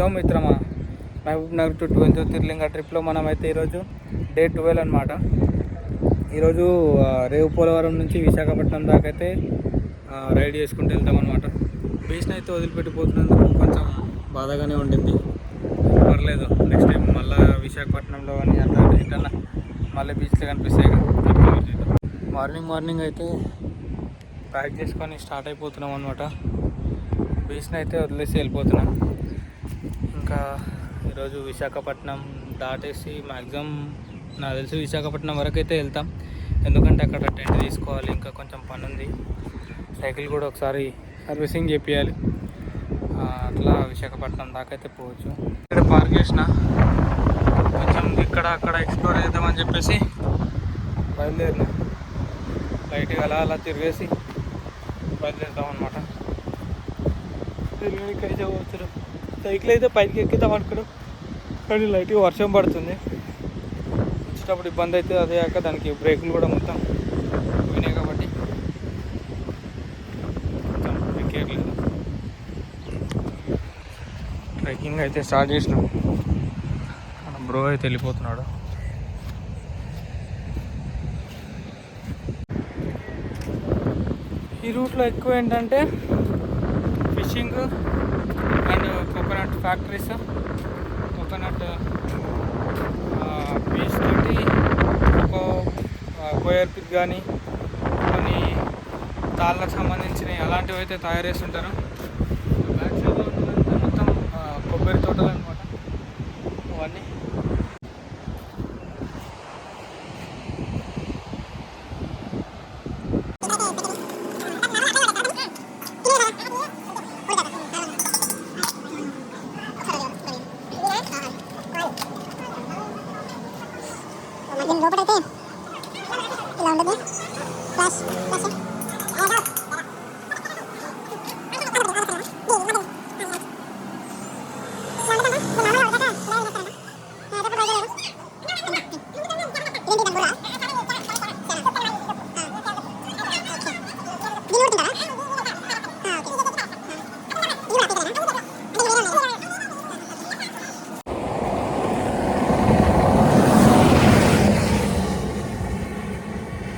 Hello మిత్రమా. Mahabubnagar to twenty తిరులింగ ట్రిప్లో మనమైతే ఈరోజు డే ట్వెల్వ్ అనమాట ఈరోజు రేవు పోలవరం నుంచి విశాఖపట్నం దాకా అయితే రైడ్ చేసుకుంటూ వెళ్తాం అనమాట బీచ్ని అయితే వదిలిపెట్టిపోతున్నందుకు కొంచెం బాధగానే ఉండింది. పర్లేదు నెక్స్ట్ టైం మళ్ళీ విశాఖపట్నంలో కానీ అట్లా ఎట్లా మళ్ళీ బీచ్లో కనిపిస్తాయి కదా మార్నింగ్ మార్నింగ్ అయితే ప్యాక్ చేసుకొని స్టార్ట్ అయిపోతున్నాం అనమాట బీచ్ని అయితే వదిలేసి వెళ్ళిపోతున్నాం. ఇంకా ఈరోజు విశాఖపట్నం దాటేసి మ్యాక్సిమం నాకు తెలిసి విశాఖపట్నం వరకు అయితే వెళ్తాం. ఎందుకంటే అక్కడ టెంట్ తీసుకోవాలి ఇంకా కొంచెం పని ఉంది సైకిల్ కూడా ఒకసారి సర్వీసింగ్ చేపియాలి. అట్లా విశాఖపట్నం దాకా అయితే పోవచ్చు. ఇక్కడ పార్క్ చేసిన. కొంచెం ఇక్కడ అక్కడ ఎక్స్ప్లోర్ చేద్దామని చెప్పేసి బయలుదేరిన. లైట్గా అలా అలా తిరిగేసి బయలుదేరుతాం అనమాట ఇక్కడికి పోతున్నారు సైకిల్ అయితే పైకి ఎక్కుతాం అనుకున్నాం. కానీ లైట్గా వర్షం పడుతుంది. వచ్చేటప్పుడు ఇబ్బంది అయితే అదే కాక దానికి బ్రేకులు కూడా మొత్తం పోయినాయి కాబట్టి మొత్తం ఎక్కేయట్లేదు ట్రెక్కింగ్ అయితే స్టార్ట్ చేసినాం. బ్రో అయితే వెళ్ళిపోతున్నాడు. ఈ రూట్లో ఎక్కువ ఏంటంటే fishing coconut factories coconut beach తోటి కోకో కోయర్ కానీ కొన్ని తాళ్ళకు సంబంధించినవి అలాంటివి అయితే తయారు చేస్తుంటారు. బ్యాక్ సైడ్లో మొత్తం కొబ్బరి తోటలు అనమాట అవన్నీ లోపలైతే ఇలా ఉండదు ఫ్లాష్ ఫ్లాష్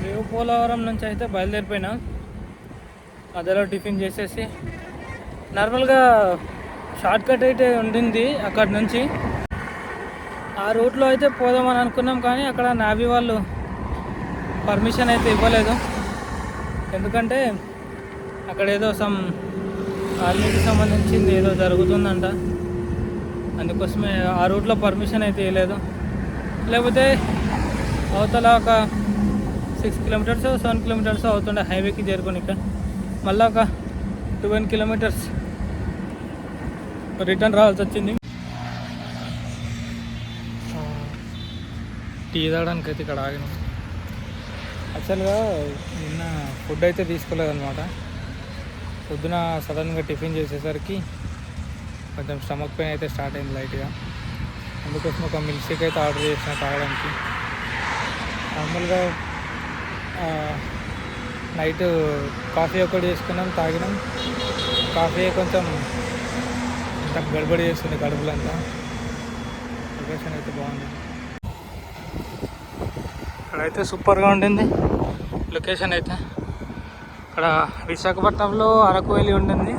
రేవు పోలవరం నుంచి అయితే బయలుదేరిపోయినా. మధ్యలో టిఫిన్ చేసేసి. నార్మల్గా షార్ట్ కట్ అయితే ఉండింది అక్కడ నుంచి. ఆ రూట్లో అయితే పోదామని అనుకున్నాం కానీ అక్కడ నాభి వాళ్ళు పర్మిషన్ అయితే ఇవ్వలేదు. ఎందుకంటే అక్కడ ఏదో సమ్ ఆర్మీకి సంబంధించింది ఏదో జరుగుతుందంట. అందుకోసమే ఆ రూట్లో పర్మిషన్ అయితే ఇవ్వలేదు. లేకపోతే అవతల ఒక సిక్స్ కిలోమీటర్స్ సెవెన్ కిలోమీటర్స్ అవుతుండే హైవేకి చేరుకోనిక మళ్ళీ ఒక ట్వెల్వ్ కిలోమీటర్స్ రిటర్న్ రావాల్సి వచ్చింది. టీ తాగడానికి అయితే ఇక్కడ ఆగినాం. యాక్చువల్గా నిన్న ఫుడ్ అయితే తీసుకోలేదన్నమాట. పొద్దున సడన్గా టిఫిన్ చేసేసరికి కొంచెం స్టమక్ పెయిన్ అయితే స్టార్ట్ అయింది లైట్గా. అందుకోసం ఒక మిల్క్ షేక్ అయితే ఆర్డర్ చేసిన తాగడానికి. నార్మల్గా నైట్ కాఫీ ఒకటి చేసుకున్నాం తాగినాం. కాఫీ కొంచెం అంత గడబడి చేస్తుంది కడుపులంతా. లొకేషన్ అయితే బాగుంది. ఇక్కడైతే సూపర్గా ఉండింది. లొకేషన్ అయితే ఇక్కడ విశాఖపట్నంలో అరకు వెళ్ళి ఉండింది.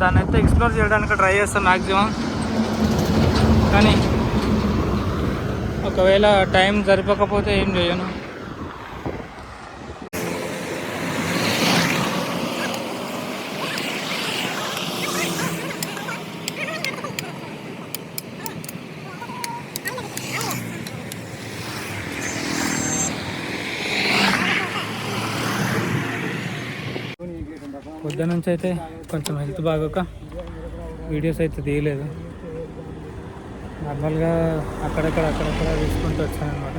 దాన్ని అయితే ఎక్స్ప్లోర్ చేయడానికి ట్రై చేస్తాం మ్యాక్సిమం కానీ ఒకవేళ టైం సరిపోకపోతే ఏం చేయను పొద్దున నుంచి అయితే కొంచెం హెల్త్ బాగోక వీడియోస్ అయితే తీయలేదు. నార్మల్గా అక్కడక్కడ అక్కడక్కడ తీసుకుంటూ వచ్చానమాట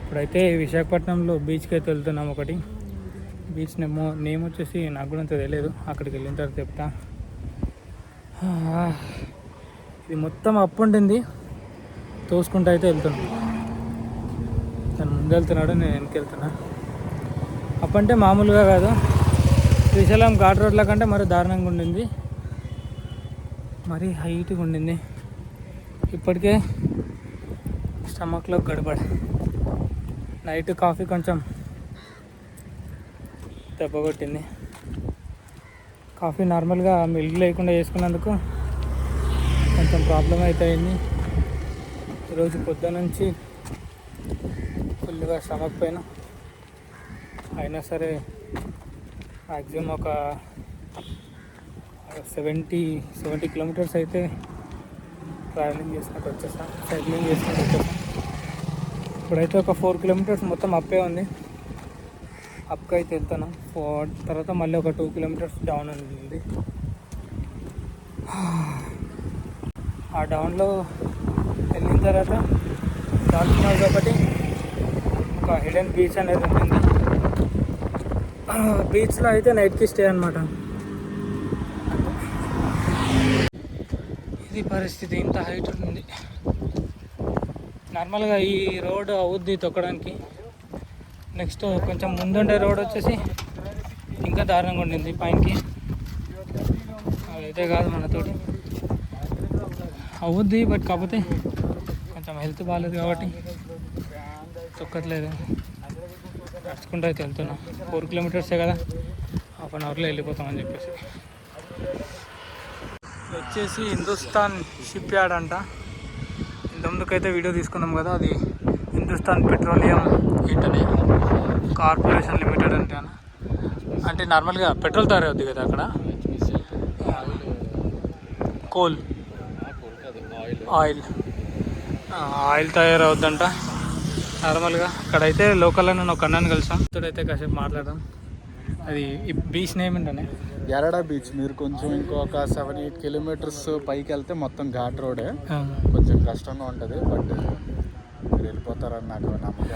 ఇప్పుడైతే విశాఖపట్నంలో బీచ్కి అయితే వెళ్తున్నాం ఒకటి. బీచ్ నేమో నేమ్ వచ్చేసి నాకు కూడా అంత తెలియదు అక్కడికి వెళ్ళిన తర్వాత చెప్తా. ఇది మొత్తం అప్ ఉంటుంది తోసుకుంటూ అయితే వెళ్తున్నాం. తను ముందు వెళ్తున్నాడు నేను వెనక్కి వెళ్తున్నా. అప్ అంటే మామూలుగా కాదు. శ్రీశైలం ఘాట్ రోడ్ల కంటే మరి దారుణంగా ఉండింది. మరీ హైట్గా ఉండింది. ఇప్పటికే స్టమక్లో గడబడ నైట్ కాఫీ కొంచెం దెబ్బ కొట్టింది. కాఫీ నార్మల్గా మిల్క్ లేకుండా చేసుకున్నందుకు కొంచెం ప్రాబ్లం అవుతాయింది ఈరోజు పొద్దు నుంచి ఫుల్గా స్టమక్ పైన అయినా సరే మ్యాక్సిమం ఒక సెవెంటీ సెవెంటీ కిలోమీటర్స్ అయితే ట్రావెలింగ్ చేసుకుంటూ వచ్చేసాం సైక్లింగ్ చేసుకుంటూ వచ్చేసాం. ఇప్పుడైతే ఒక ఫోర్ కిలోమీటర్స్ మొత్తం అప్పే ఉంది. అప్కి అయితే వెళ్తాను ఫోర్ తర్వాత మళ్ళీ ఒక టూ కిలోమీటర్స్ డౌన్ ఉంది. ఆ డౌన్లో వెళ్ళిన తర్వాత డాల్ఫిన్ హౌస్ ఒకటి ఒక హిడెన్ బీచ్ అనేది ఉంటుంది. బీచ్లో అయితే నైట్కి స్టే అనమాట ఇది పరిస్థితి ఇంత హైట్ ఉంది. నార్మల్గా ఈ రోడ్ అవుద్ది తొక్కడానికి. నెక్స్ట్ కొంచెం ముందుండే రోడ్ వచ్చేసి ఇంకా దారుణంగా ఉండింది పైనకి. అదైతే కాదు మనతోటి. అవుద్ది బట్ కాకపోతే కొంచెం హెల్త్ బాగాలేదు కాబట్టి తొక్కట్లేదు. నడుచుకుంటూ అయితే వెళ్తున్నా. ఫోర్ కిలోమీటర్సే కదా? హాఫ్ అన్ అవర్లో వెళ్ళిపోతామని చెప్పేసి. వచ్చేసి హిందుస్థాన్ షిప్ యార్డ్ అంట. ఇంతకుముందుకైతే వీడియో తీసుకున్నాం కదా అది హిందుస్థాన్ పెట్రోలియం ఏంటనే కార్పొరేషన్ లిమిటెడ్ అంటే. అన్న అంటే నార్మల్గా పెట్రోల్ తయారవుద్ది కదా అక్కడ? కోల్. ఆయిల్. ఆయిల్ తయారవుద్దంట. నార్మల్గా. అక్కడైతే లోకల్లో నేను ఒక అన్నాను కలిసాం. ఇక్కడైతే కాసేపు మాట్లాడదాం. అది బీచ్ నేమ్ ఏంటనే? ఎరడా బీచ్. మీరు కొంచెం ఇంకొక సెవెన్ ఎయిట్ కిలోమీటర్స్ పైకి వెళ్తే మొత్తం ఘాట్ రోడే. కొంచెం కష్టంగా ఉంటుంది బట్ మీరు వెళ్ళిపోతారని నాకు నమ్మకం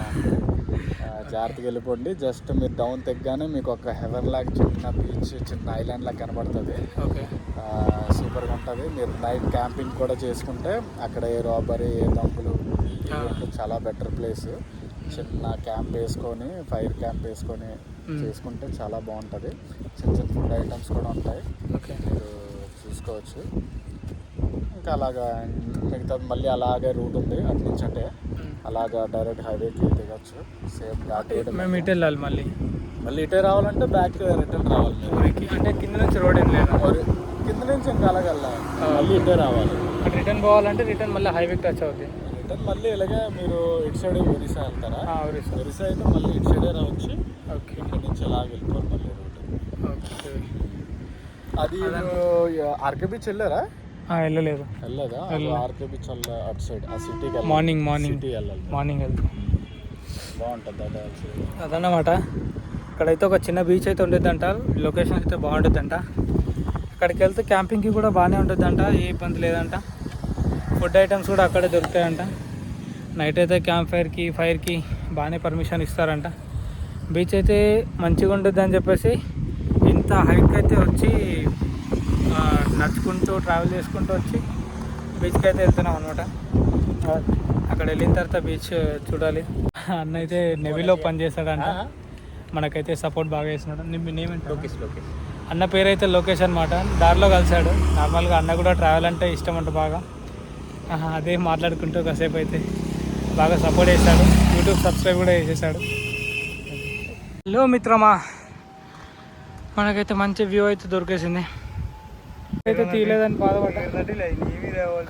జాగ్రత్తగా వెళ్ళిపోండి. జస్ట్ మీరు డౌన్ తెగ్గానే మీకు ఒక హెవెన్ లాగా చిన్న బీచ్ చిన్న ఐలాండ్ లాగా కనబడుతుంది. ఓకే. సూపర్గా ఉంటుంది. మీరు నైట్ క్యాంపింగ్ కూడా చేసుకుంటే అక్కడ ఏ రాబరీ ఏ దంపులు చాలా బెటర్ ప్లేస్ చిన్న క్యాంప్ వేసుకొని ఫైర్ క్యాంప్ వేసుకొని. చేసుకుంటే చాలా బాగుంటుంది. చిన్న చిన్న ఫుడ్ ఐటమ్స్ కూడా ఉంటాయి. ఓకే. మీరు చూసుకోవచ్చు. ఇంకా అలాగా మిగతా మళ్ళీ అలాగే రూట్ ఉంది. అటు నుంచి అంటే. అలాగా డైరెక్ట్ హైవేకి దిగచ్చు. సేమ్ ఘాట్ మేము ఇటు వెళ్ళాలి మళ్ళీ? మళ్ళీ ఇటే రావాలంటే బ్యాక్ రిటర్న్ రావాలి అంటే కింద నుంచి రోడ్ ఏం లేదా? కింద నుంచి ఇంకా అలాగే వెళ్ళాలి. మళ్ళీ ఇటే రావాలి. రిటర్న్ పోవాలంటే రిటర్న్ మళ్ళీ హైవేకి టచ్ అవుద్ది. రిటర్న్ మళ్ళీ ఇలాగే మీరు ఇటు సైడ్ ఒరిస్సా వెళ్తారా? ఆ, ఒరిస్సా. ఒరిస్సా అయితే మళ్ళీ ఇటు సైడే రావచ్చు ఓకే. ఇక్కడ నుంచి అలాగే వెళ్ళిపోవాలి మళ్ళీ రూట్ ఓకే. అది ఆర్కే బీచ్ వెళ్ళారా? వెళ్ళలేదు. వెళ్ళదా ఆర్కే బీచ్ అటు సైడ్ ఆ సిటీకి మార్నింగ్ మార్నింగ్ సిటీ వెళ్ళాలి. మార్నింగ్ వెళ్తాం. బాగుంటుంది. అదన్నమాట. ఇక్కడైతే ఒక చిన్న బీచ్ అయితే ఉంటుందంట లొకేషన్ అయితే బాగుంటుందంట అక్కడికి వెళ్తే క్యాంపింగ్కి కూడా బాగానే ఉంటుందంట ఏ ఇబ్బంది లేదంట. ఫుడ్ ఐటమ్స్ కూడా అక్కడే దొరుకుతాయంట. నైట్ అయితే క్యాంప్ ఫైర్కి ఫైర్కి బాగానే పర్మిషన్ ఇస్తారంట. బీచ్ అయితే మంచిగా ఉంటుంది అని చెప్పేసి ఇంత హైట్కి అయితే వచ్చి నడుచుకుంటూ ట్రావెల్ చేసుకుంటూ వచ్చి బీచ్కి అయితే వెళ్తున్నాం అనమాట అక్కడ వెళ్ళిన తర్వాత బీచ్ చూడాలి. అన్న అయితే నెవీలో పనిచేస్తాడంట మనకైతే సపోర్ట్ బాగా చేస్తున్నాడు. నీ నేమ్ ఏంటి లోకేష్ లోకేష్. అన్న పేరు అయితే లోకేష్ అనమాట దారిలో కలిశాడు. నార్మల్గా అన్న కూడా ట్రావెల్ అంటే ఇష్టం అంట బాగా. అదే మాట్లాడుకుంటూ కాసేపు అయితే. బాగా సపోర్ట్ చేశాడు. యూట్యూబ్ సబ్స్క్రైబ్ కూడా చేసేసాడు. హలో మిత్రమా. మనకైతే మంచి వ్యూ అయితే దొరికేసింది. అయితే తీయలేదని బాధపడ్డా.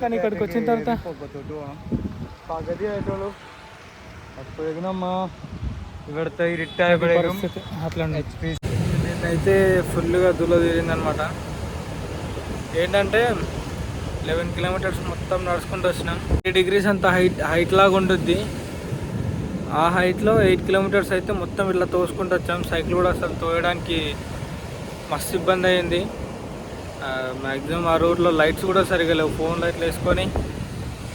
కానీ ఇక్కడికి వచ్చిన తర్వాత అట్లా అయితే ఫుల్గా దుల్ల తీరిందనమాట. ఏంటంటే లెవెన్ కిలోమీటర్స్ మొత్తం నడుచుకుంటూ వచ్చినాం. త్రీ డిగ్రీస్ అంత హైట్ హైట్ లాగా ఉంటుంది ఆ హైట్లో ఎయిట్ కిలోమీటర్స్ అయితే మొత్తం ఇట్లా తోసుకుంటూ వచ్చాం. సైకిల్ కూడా అసలు తోయడానికి మస్తు ఇబ్బంది అయింది. మ్యాక్సిమం ఆ రోడ్లో లైట్స్ కూడా సరిగా లేవు. ఫోన్ లైట్లు వేసుకొని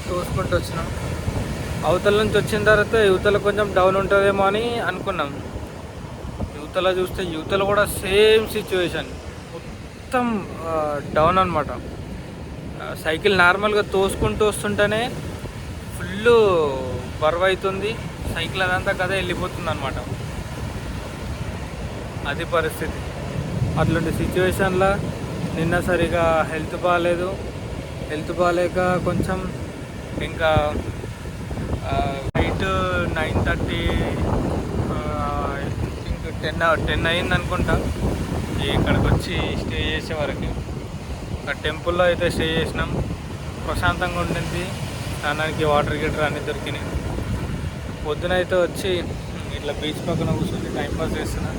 తోసుకుంటూ వచ్చినాం. అవతల నుంచి వచ్చిన తర్వాత యువతల కొంచెం డౌన్ ఉంటుందేమో అని అనుకున్నాం. యువతల చూస్తే యువతలు కూడా సేమ్ సిచ్యువేషన్ మొత్తం డౌన్ అనమాట సైకిల్ నార్మల్గా తోసుకుంటూ వస్తుంటేనే ఫుల్ బరువు అవుతుంది సైకిల్ అదంతా కదా వెళ్ళిపోతుంది అనమాట అది పరిస్థితి. అట్లాంటి సిచ్యువేషన్లో నిన్న సరిగా హెల్త్ బాగాలేదు హెల్త్ బాగాలేక కొంచెం ఇంకా నైట్ నైన్ థర్టీ ఇంక టెన్ టెన్ అయింది అనుకుంటా ఇక్కడికి వచ్చి స్టే చేసే వరకు. ఒక టెంపుల్లో అయితే స్టే చేసినాం. ప్రశాంతంగా ఉండింది. స్నానానికి వాటర్ గీటర్ అన్నీ దొరికినాయి. పొద్దున అయితే వచ్చి ఇట్లా బీచ్ పక్కన కూర్చొని టైంపాస్ చేస్తున్నా.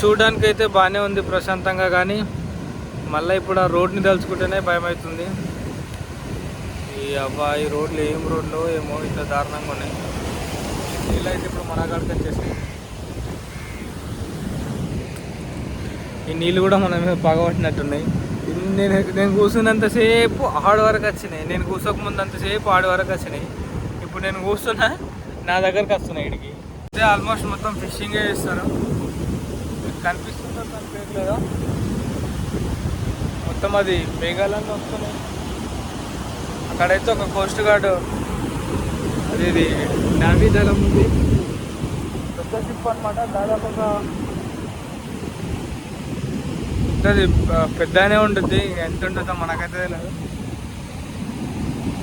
చూడడానికి అయితే బాగానే ఉంది ప్రశాంతంగా కానీ మళ్ళీ ఇప్పుడు ఆ రోడ్ని తలుచుకుంటేనే భయం అవుతుంది. ఈ అబ్బా ఈ రోడ్లు ఏం రోడ్లు ఏమో ఇంత దారుణంగా ఉన్నాయి. నీళ్ళు అయితే ఇప్పుడు మన కాడికి వచ్చేసాయి ఈ నీళ్ళు కూడా మన మీద పగబట్టినట్టున్నాయి. నేను నేను కూర్చున్నంతసేపు ఆడు వరకు వచ్చినాయి. నేను కూర్చోక ముందు అంతసేపు ఆడు వరకు వచ్చినాయి. ఇప్పుడు నేను కూర్చున్నా నా దగ్గరకు వస్తున్నాయి ఇడికి అదే ఆల్మోస్ట్ మొత్తం ఫిషింగే చేస్తారు. మీకు కనిపిస్తుందో కనిపించలేదా మొత్తం అది మేఘాలన్నీ వస్తున్నాయి. అక్కడైతే ఒక కోస్ట్ గార్డ్ అది ఇది నావీ దళం ఉంది. పెద్ద షిప్ అనమాట దాదాపు ఒక పెద్దది పెద్దనే ఉంటుంది. ఎంత ఉంటుందో మనకైతే తెలియదు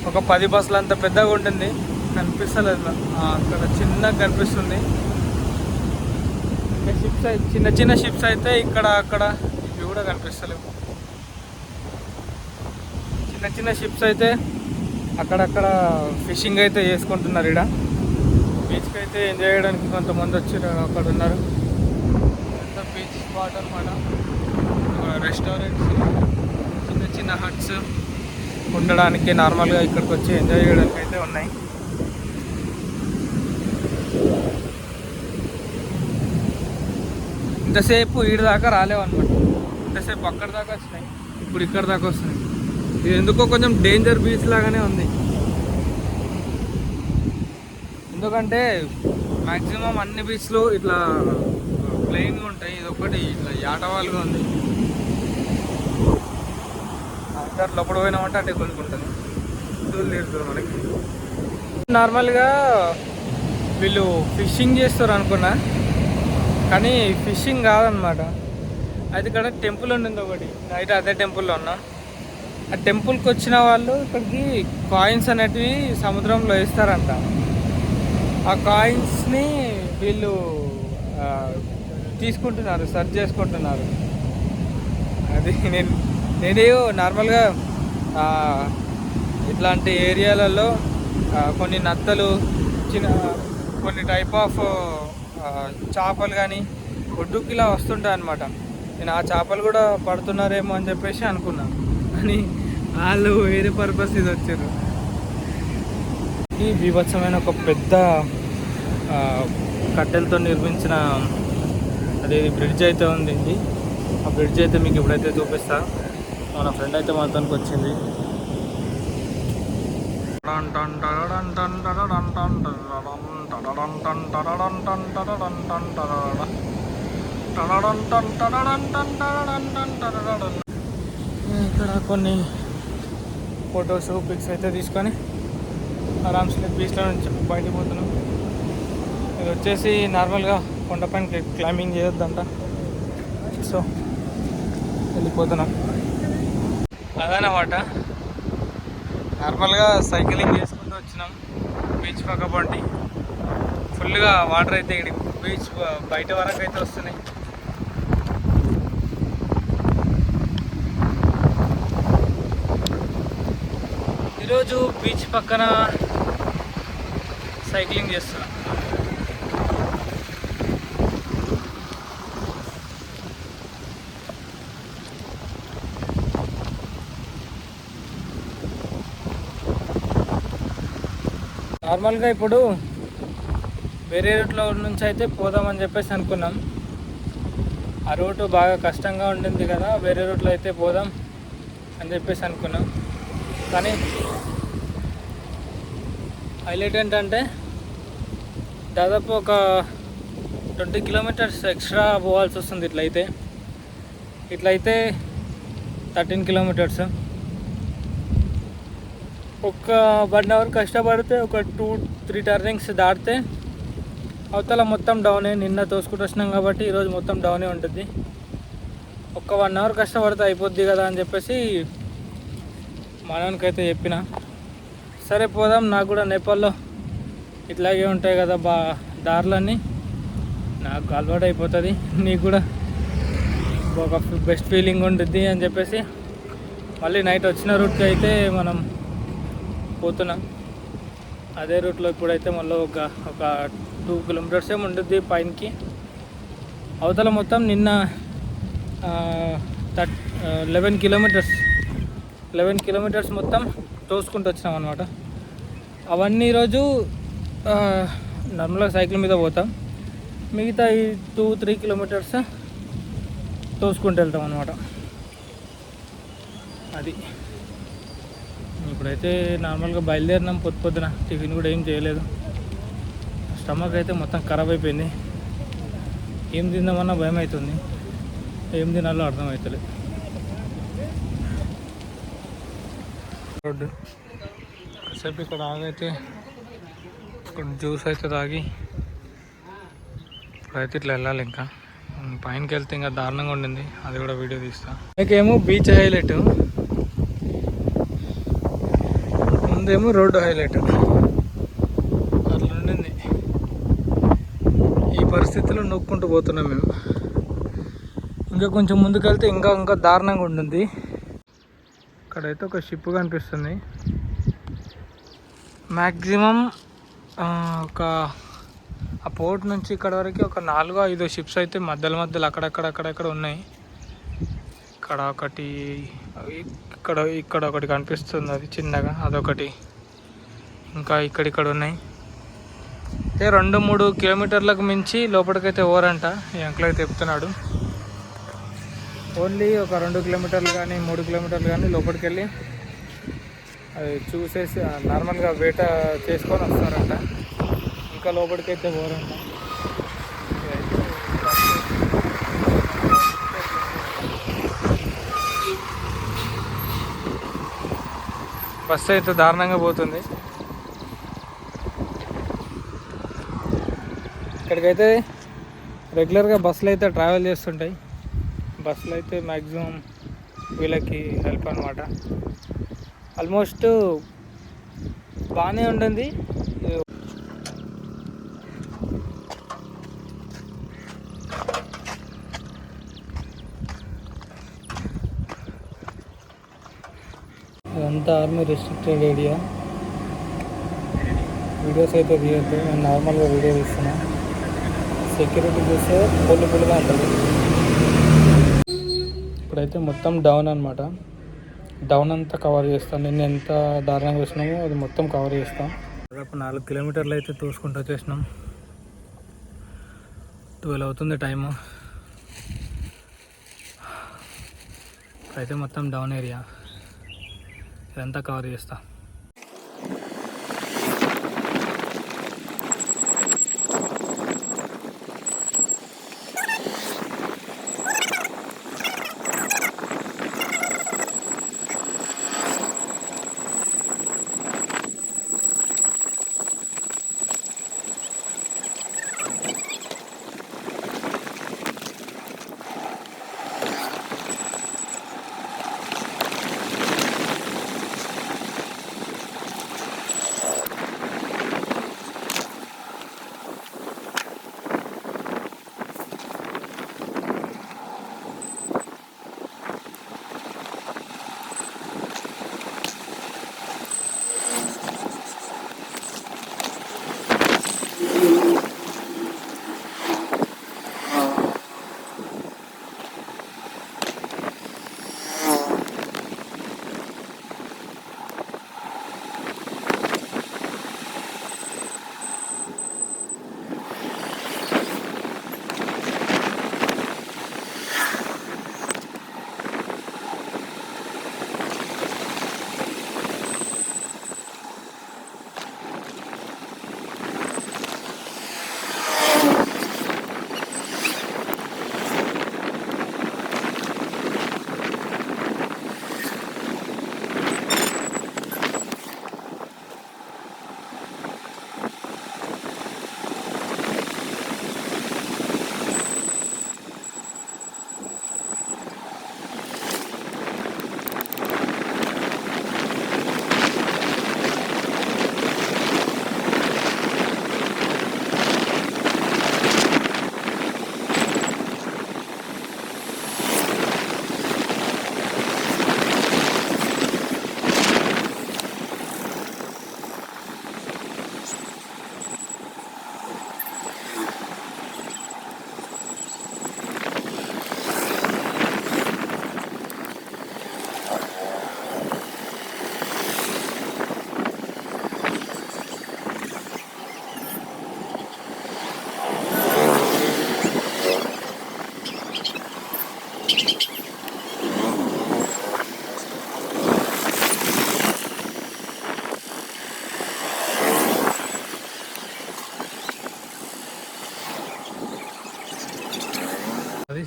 ఒక పది బస్సులు అంత పెద్దగా ఉంటుంది. కనిపిస్తలేదు అక్కడ చిన్నగా కనిపిస్తుంది. షిప్స్ అయితే చిన్న చిన్న షిప్స్ అయితే ఇక్కడ అక్కడ ఇవి కూడా కనిపిస్తలేవు. చిన్న చిన్న షిప్స్ అయితే అక్కడక్కడ ఫిషింగ్ అయితే చేసుకుంటున్నారు ఇక్కడ బీచ్కి అయితే ఎంజాయ్ చేయడానికి కొంతమంది వచ్చి అక్కడ ఉన్నారు. బీచ్ స్పాట్ అనమాట రెస్టారెంట్స్ చిన్న చిన్న హట్స్ ఉండడానికి నార్మల్గా ఇక్కడికి వచ్చి ఎంజాయ్ చేయడానికి అయితే ఉన్నాయి. ఇంతసేపు ఈడ దాకా రాలేవన్నమాట. ఇంతసేపు అక్కడ దాకా వచ్చినాయి ఇప్పుడు ఇక్కడ దాకా వస్తున్నాయి. ఇది ఎందుకో కొంచెం డేంజర్ బీచ్ లాగానే ఉంది. ఎందుకంటే మ్యాక్సిమం అన్ని బీచ్లు ఇట్లా ప్లెయిన్గా ఉంటాయి. ఇది ఒకటి ఇట్లా యాటవాలుగా ఉంది. దాంట్లో అప్పుడు పోయినామంటే అంటే కొనుక్కుంటుంది దూరం తీరుతుంది మనకి. నార్మల్గా వీళ్ళు ఫిషింగ్ చేస్తారు అనుకున్నా కానీ ఫిషింగ్ కాదనమాట. అయితే ఇక్కడ టెంపుల్ ఉండింది ఒకటి. నైట్ అదే టెంపుల్లో ఉన్నా. ఆ టెంపుల్కి వచ్చిన వాళ్ళు ఇక్కడికి కాయిన్స్ అనేటివి సముద్రంలో వేస్తారంట. ఆ కాయిన్స్ని వీళ్ళు తీసుకుంటున్నారు సర్చ్ చేసుకుంటున్నారు. అది నేను నేను నార్మల్గా ఇట్లాంటి ఏరియాలలో కొన్ని నత్తలు చిన్న కొన్ని టైప్ ఆఫ్ చేపలు కానీ ఒడ్డుకి ఇలా వస్తుంటాయి అనమాట నేను ఆ చేపలు కూడా పడుతున్నారేమో అని చెప్పేసి అనుకున్నాను కానీ వాళ్ళు వేరే పర్పస్ ఇది వచ్చారు. ఈ బీభత్సమైన ఒక పెద్ద కట్టెలతో నిర్మించిన అదే బ్రిడ్జ్ అయితే ఉంది ఆ బ్రిడ్జ్ అయితే మీకు ఇప్పుడైతే చూపిస్తాను మన ఫ్రెండ్ అయితే మొత్తానికి వచ్చింది. ఇక్కడ కొన్ని ఫొటోస్ పిక్స్ అయితే తీసుకొని ఆరామ్స్లో బీచ్లో నుంచి బయటకు పోతున్నాం. ఇది వచ్చేసి నార్మల్గా కొండపైన క్లైంబింగ్ చేయొద్దంట సో వెళ్ళిపోతున్నాం. అదనమాట. నార్మల్గా సైక్లింగ్ చేసుకుంటూ వచ్చినాం. బీచ్ పక్క పంటి ఫుల్గా వాటర్ అయితే ఇక్కడ బీచ్ బయట వరకు అయితే వస్తున్నాయి. ఈరోజు బీచ్ పక్కన సైక్లింగ్ చేస్తున్నాం. నార్మల్గా ఇప్పుడు వేరే రూట్లో నుంచి అయితే పోదామని చెప్పేసి అనుకున్నాం. ఆ రూటు బాగా కష్టంగా ఉండింది కదా వేరే రూట్లో అయితే పోదాం అని చెప్పేసి అనుకున్నాం. కానీ హైలైట్ ఏంటంటే దాదాపు ఒక ట్వంటీ కిలోమీటర్స్ ఎక్స్ట్రా పోవాల్సి వస్తుంది ఇట్లయితే. ఇట్లయితే థర్టీన్ కిలోమీటర్స్. ఒక వన్ అవర్ కష్టపడితే ఒక టూ త్రీ టర్నింగ్స్ దాటితే అవతల మొత్తం డౌనే నిన్న తోసుకుంటూ వచ్చినాం కాబట్టి ఈరోజు మొత్తం డౌనే ఉంటుంది. ఒక్క వన్ అవర్ కష్టపడితే అయిపోద్ది కదా అని చెప్పేసి మనవనికైతే చెప్పిన. సరే పోదాం నాకు కూడా నేపాల్లో ఇట్లాగే ఉంటాయి కదా బా దారులన్నీ. నాకు అలవాటు అయిపోతుంది నీకు కూడా ఒక బెస్ట్ ఫీలింగ్ ఉంటుంది అని చెప్పేసి మళ్ళీ నైట్ వచ్చిన రూట్కి అయితే మనం పోతున్నాం. అదే రూట్లో ఇప్పుడైతే మళ్ళీ ఒక ఒక టూ కిలోమీటర్స్ ఏమి ఉంటుంది పైనకి. అవతల మొత్తం నిన్న థర్ట్ లెవెన్ కిలోమీటర్స్ లెవెన్ కిలోమీటర్స్ మొత్తం తోసుకుంటూ వచ్చినాం అనమాట అవన్నీ ఈరోజు నార్మల్గా సైకిల్ మీద పోతాం. మిగతా ఈ టూ త్రీ కిలోమీటర్స్ తోసుకుంటూ వెళ్తాం అనమాట అది. ఇప్పుడైతే నార్మల్గా బయలుదేరినాం పొద్దు పొద్దున. టిఫిన్ కూడా ఏం చేయలేదు. స్టమక్ అయితే మొత్తం ఖరాబ్ అయిపోయింది. ఏం తిందామన్నా భయం అవుతుంది ఏం తినాలో అర్థమవుతలేదు రోడ్డు. కాసేపు ఇక్కడ ఆగైతే ఇక్కడ జ్యూస్ అయితే తాగి ఇప్పుడైతే ఇట్లా వెళ్ళాలి ఇంకా. పైనకి వెళ్తే ఇంకా దారుణంగా ఉండింది. అది కూడా వీడియో తీస్తా. ఇంకేమో బీచ్ హైలైట్. ముందేమో రోడ్డు హైలైట్. అట్లా ఉండింది ఈ పరిస్థితిలో నొక్కుంటూ పోతున్నాం మేము. ఇంకా కొంచెం ముందుకెళ్తే ఇంకా ఇంకా దారుణంగా ఉంటుంది. ఇక్కడైతే ఒక షిప్ కనిపిస్తుంది. మ్యాక్సిమం ఒక ఆ పోర్ట్ నుంచి ఇక్కడ వరకు ఒక నాలుగో ఐదో షిప్స్ అయితే మధ్యలో మధ్యలో అక్కడక్కడ అక్కడక్కడ ఉన్నాయి. ఇక్కడ ఒకటి ఇక్కడ ఇక్కడ ఒకటి కనిపిస్తుంది. అది చిన్నగా అదొకటి. ఇంకా ఇక్కడిక్కడ ఉన్నాయి. అయితే రెండు మూడు కిలోమీటర్లకు మించి లోపలికైతే ఓరంట ఈ అంకుల్ అయితే చెప్తున్నాడు. ఓన్లీ ఒక రెండు కిలోమీటర్లు కానీ మూడు కిలోమీటర్లు కానీ లోపలికి వెళ్ళి అది చూసేసి నార్మల్గా వేట చేసుకొని వస్తారంట. ఇంకా లోపలికి అయితే పోరంట ఇదైతే బస్సు అయితే దారుణంగా పోతుంది. ఇక్కడికైతే రెగ్యులర్గా బస్సులు అయితే ట్రావెల్ చేస్తుంటాయి. బస్సులు అయితే మ్యాక్సిమం వీళ్ళకి హెల్ప్ అనమాట ఆల్మోస్ట్ బాగానే ఉంటుంది ఇదంతా ఆర్మీ రిస్ట్రిక్టెడ్ ఏరియా వీడియోస్ అయితే తీయద్దు. నేను నార్మల్గా వీడియో తీస్తున్నా. సెక్యూరిటీ చూస్తే పొల్లు పొల్లుగా ఉంటుంది. ఇప్పుడైతే మొత్తం డౌన్ అనమాట డౌన్ అంతా కవర్ చేస్తాను నిన్న ఎంత దారుణంగా వచ్చినామో అది మొత్తం కవర్ చేస్తాం. దాదాపు నాలుగు కిలోమీటర్లు అయితే చూసుకుంటూ వచ్చేసినాం. ట్వెల్వ్ అవుతుంది టైము అయితే మొత్తం డౌన్ ఏరియా ఇదంతా కవర్ చేస్తా?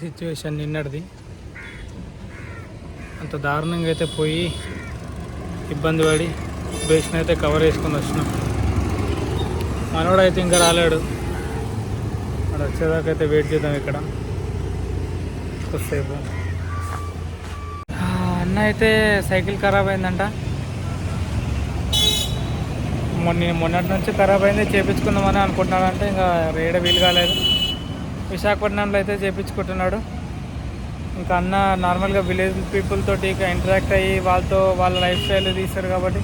సిచ్యువేషన్ నిన్నటిది. అంత దారుణంగా అయితే పోయి ఇబ్బంది పడి బేస్ని అయితే కవర్ వేసుకొని వచ్చినాం. మనోడు అయితే ఇంకా రాలేడు. వాడు వచ్చేదాకా అయితే వెయిట్ చేద్దాం ఇక్కడ. కొద్దిసేపు. అన్న అయితే సైకిల్ ఖరాబ్ అయిందంట. మొన్న మొన్నటి నుంచి ఖరాబ్ అయింది చేపించుకుందామని అనుకుంటున్నాడంటే ఇంకా రేడ వీలు కాలేదు. విశాఖపట్నంలో అయితే చేపించుకుంటున్నాడు. ఇంకా అన్న నార్మల్గా విలేజ్ పీపుల్ తోటి ఇంటరాక్ట్ అయ్యి వాళ్ళతో వాళ్ళ లైఫ్ స్టైల్ తీస్తారు కాబట్టి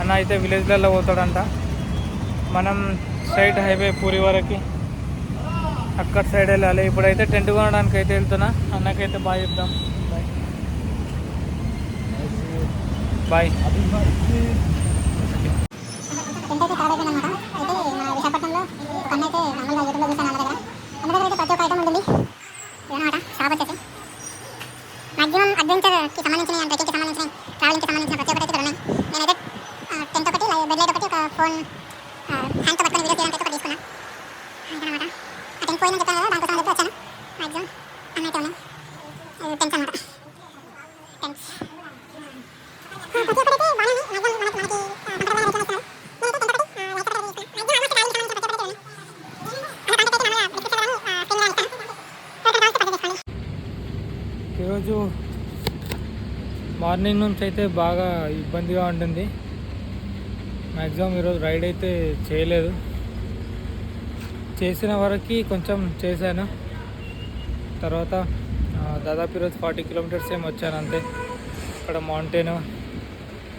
అన్న అయితే విలేజ్లలో పోతాడంట. మనం స్ట్రైట్ హైవే పూరి వరకు అక్కడ సైడ్ వెళ్ళాలి. ఇప్పుడైతే టెంట్ కొనడానికి అయితే వెళ్తున్నా. అన్నకైతే బాయ్ చెప్దాం. బాయ్. బాయ్ అయితే దగ్గర అయితే ప్రతి ఒక్క ఐటమ్ ఉంటుంది ఇదన్నమాట షాప్ వచ్చేసి. మాక్సిమం అడ్వెంచర్కి సంబంధించిన ట్రెక్కింగ్కి సంబంధించిన ట్రావెలింగ్కి సంబంధించిన ప్రతి ఒక్కటి ఇక్కడ ఉన్నాయి. నేనైతే టెంట్ ఒకటి బెడ్ లైట్ ఒకటి ఒక ఫోన్ హ్యాండ్తో పట్టుకుని వీడియో చేయడానికి ఒకటి తీసుకున్నా. అదనమాట. ఆ టెంట్ పోయిందని చెప్పాను కదా దానికోసం చెప్పి వచ్చాను మాక్సిమం అన్న అయితే ఉన్నాయి టెంట్స్ అనమాట టెంట్స్ ప్రతి ఒక్కటి బాగానే ఉంది మాక్సిమం మనకి మనకి కంఫర్టబుల్గా రీచ్ చేస్తాను నేనైతే టెంట్ ఒకటి లైట్ ఒకటి తీసుకున్నాను మాక్సిమం ఆల్మోస్ట్ ట్రావెలింగ్ సంబంధించిన ప్రతి ఒక్కటి ఉన్నాయి అలా కాంటాక్ట్ అయితే మన డిస్క్రిప్షన్లో స్క్రీన్లో ఇస్తాను ఎవరికైనా కావాల్సి పర్చేస్ చేసుకోండి ఈరోజు మార్నింగ్ నుంచి అయితే బాగా ఇబ్బందిగా ఉంటుంది. మ్యాక్సిమం ఈరోజు రైడ్ అయితే చేయలేదు. చేసిన వరకు కొంచెం చేశాను. తర్వాత దాదాపు ఈరోజు ఫార్టీ కిలోమీటర్స్ ఏమి వచ్చాను అంతే. అక్కడ మౌంటైన్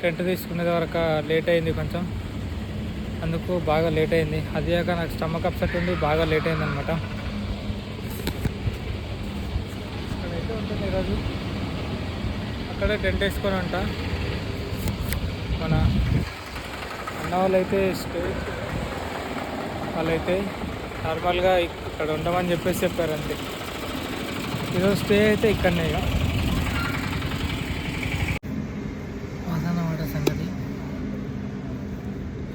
టెంట్ తీసుకునేది వరకు లేట్ అయింది కొంచెం. అందుకు బాగా లేట్ అయింది. అది కాక నాకు స్టమక్ అప్సెట్ ఉంది బాగా లేట్ అయింది అనమాట అక్కడైతే ఉంటుంది ఈరోజు. అక్కడే టెంట్ వేసుకొని అంట మన అన్న వాళ్ళైతే స్టే వాళ్ళైతే నార్మల్గా ఇక్కడ ఉండమని చెప్పేసి చెప్పారు అంతే. ఈరోజు స్టే అయితే ఇక్కడనే ఇక అదన్నమాట సంగతి.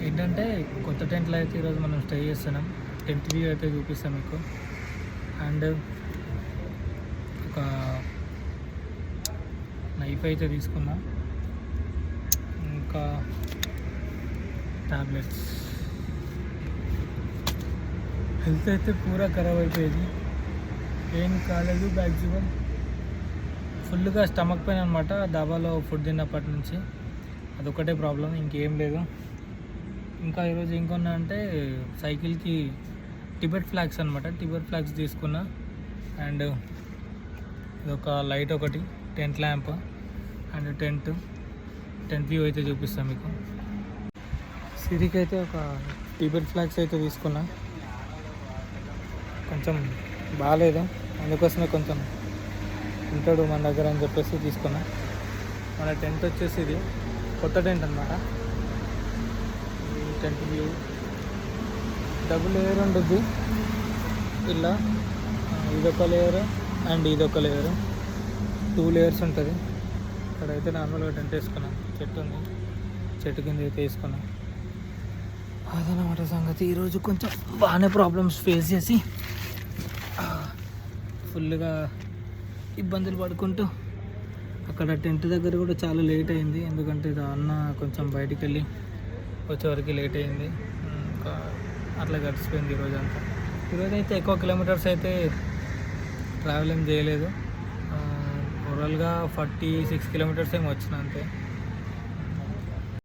ఏంటంటే కొత్త టెంట్లో అయితే ఈరోజు మనం స్టే చేస్తున్నాం. టెంట్ వ్యూ అయితే చూపిస్తాం మీకు. అండ్ ఒక నైఫ్ అయితే తీసుకున్నా. ఇంకా టాబ్లెట్స్. హెల్త్ అయితే పూరా ఖరాబ్ అయిపోయేది. ఏం కాలేదు మ్యాక్సిమం ఫుల్గా స్టమక్ పెయిన్ అనమాట దాబాలో ఫుడ్ తిన్నప్పటి నుంచి. అదొకటే ప్రాబ్లం ఇంకేం లేదు. ఇంకా ఈరోజు ఏం అంటే సైకిల్కి టిబెట్ ఫ్లాగ్స్ అనమాట టిబెట్ ఫ్లాగ్స్ తీసుకున్నా. అండ్ ఇదొక లైట్ ఒకటి tent lamp. And tent tent view అయితే చూపిస్తాను మీకు. సిరికి అయితే ఒక టిబెట్ ఫ్లాగ్స్ అయితే తీసుకున్నా. కొంచెం బాగాలేదు అందుకోసమే కొంచెం ఉంటాడు మన దగ్గర అని చెప్పేసి తీసుకున్నా. మన టెంట్ వచ్చేసి ఇది కొత్త టెంట్ అనమాట టెంట్ వ్యూ డబుల్ లేయర్ ఉంటుంది ఇలా ఇదొక లేయర్ అండ్ ఇదొక లేయర్. టూ లేయర్స్ ఉంటుంది. ఇక్కడైతే నార్మల్గా టెంట్ వేసుకున్నాం. చెట్టు ఉంది. చెట్టు కింద అయితే వేసుకున్నాం. అదనమాట సంగతి. ఈరోజు కొంచెం బాగానే ప్రాబ్లమ్స్ ఫేస్ చేసి ఫుల్గా ఇబ్బందులు పడుకుంటూ అక్కడ టెంట్ దగ్గర కూడా చాలా లేట్ అయింది. ఎందుకంటే ఇది అన్న కొంచెం బయటికి వెళ్ళి వచ్చేవరకు లేట్ అయింది. ఇంకా అట్లా గడిచిపోయింది ఈరోజు అంతా ఈరోజు అయితే ఎక్కువ కిలోమీటర్స్ అయితే ట్రావెలింగ్ చేయలేదు. ఓవరాల్గా ఫార్టీ సిక్స్ కిలోమీటర్స్ ఏమి వచ్చిన అంతే.